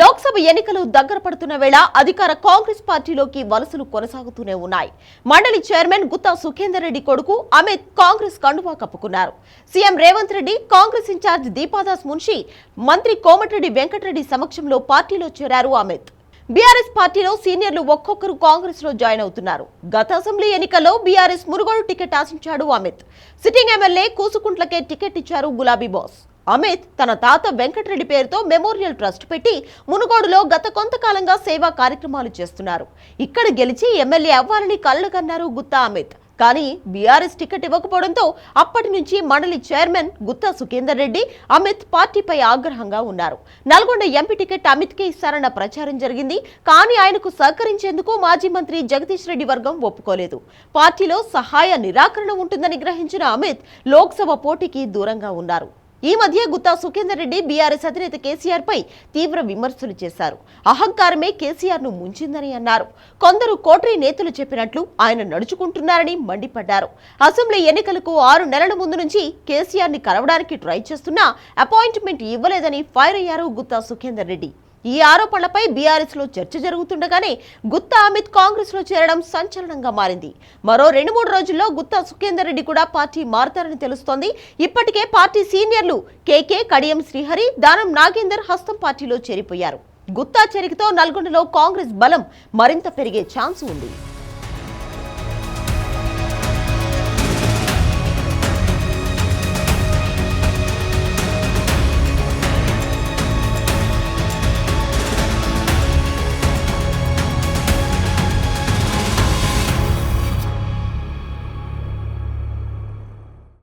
లోక్సభ ఎన్నికలు దగ్గర పడుతున్న వేళ అధికార కాంగ్రెస్ పార్టీలోకి వలసలు కొనసాగుతూనే ఉన్నాయి. మండలి చైర్మన్ గుత్తా సుఖేందర్ రెడ్డి కొడుకు అమిత్ కాంగ్రెస్ కండువా కప్పుకున్నారు. సీఎం రేవంత్ రెడ్డి కాంగ్రెస్ ఇన్ఛార్జ్ దీపాదాస్ మున్షి మంత్రి కోమటిరెడ్డి వెంకటరెడ్డి సమక్షంలో పార్టీలో చేరారు అమిత్. బీఆర్ఎస్ పార్టీలో సీనియర్లు ఒక్కొక్కరు కాంగ్రెస్లో జాయిన్ అవుతున్నారు. గత అసెంబ్లీ ఎన్నికల్లో బీఆర్ఎస్ మురుగోడు టికెట్ ఆశించాడు అమిత్. సిట్టింగ్ ఎమ్మెల్యే కూసుకుంట్లకే టికెట్ ఇచ్చారు గులాబీ బాస్. అమిత్ తన తాత వెంకటరెడ్డి పేరుతో మెమోరియల్ ట్రస్ట్ పెట్టి మునుగోడులో గత కొంతకాలంగా సేవా కార్యక్రమాలు చేస్తున్నారు. ఇక్కడ గెలిచి ఎమ్మెల్యే అవ్వాలని కన్నారు గుత్తా అమిత్. కానీ బీఆర్ఎస్ టికెట్ ఇవ్వకపోవడంతో అప్పటి నుంచి మండలి చైర్మన్ గుత్తా సుఖేందర్ రెడ్డి అమిత్ పార్టీపై ఆగ్రహంగా ఉన్నారు. నల్గొండ ఎంపీ టికెట్ అమిత్కే ఇస్తారన్న ప్రచారం జరిగింది. కానీ ఆయనకు సహకరించేందుకు మాజీ మంత్రి జగదీష్ రెడ్డి వర్గం ఒప్పుకోలేదు. పార్టీలో సహాయ నిరాకరణ ఉంటుందని గ్రహించిన అమిత్ లోక్సభ పోటీకి దూరంగా ఉన్నారు. ఈ మధ్య గుత్తా సుఖేందర్ రెడ్డి బీఆర్ఎస్ అధినేత కేసీఆర్ పై తీవ్ర విమర్శలు చేశారు. అహంకారమే కేసీఆర్ను ముంచిందని అన్నారు. కొందరు కోటరీ నేతలు చెప్పినట్లు ఆయన నడుచుకుంటున్నారని మండిపడ్డారు. అసెంబ్లీ ఎన్నికలకు ఆరు నెలల ముందు నుంచి కేసీఆర్ని కలవడానికి ట్రై చేస్తున్నా అపాయింట్మెంట్ ఇవ్వలేదని ఫైర్ అయ్యారు గుత్తా సుఖేందర్ రెడ్డి. ఈ ఆరోపణలపై బీఆర్ఎస్లో చర్చ జరుగుతుండగానే గుత్తా అమిత్ కాంగ్రెస్లో చేరడం సంచలనంగా మారింది. మరో రెండు మూడు రోజుల్లో గుత్తా సుఖేందర్ రెడ్డి కూడా పార్టీ మారతారని తెలుస్తోంది. ఇప్పటికే పార్టీ సీనియర్లు కేకే కడియం శ్రీహరి దానం నాగేందర్ హస్తం పార్టీలో చేరిపోయారు. గుత్తా చేరికతో నల్గొండలో కాంగ్రెస్ బలం మరింత పెరిగే ఛాన్స్ ఉంది.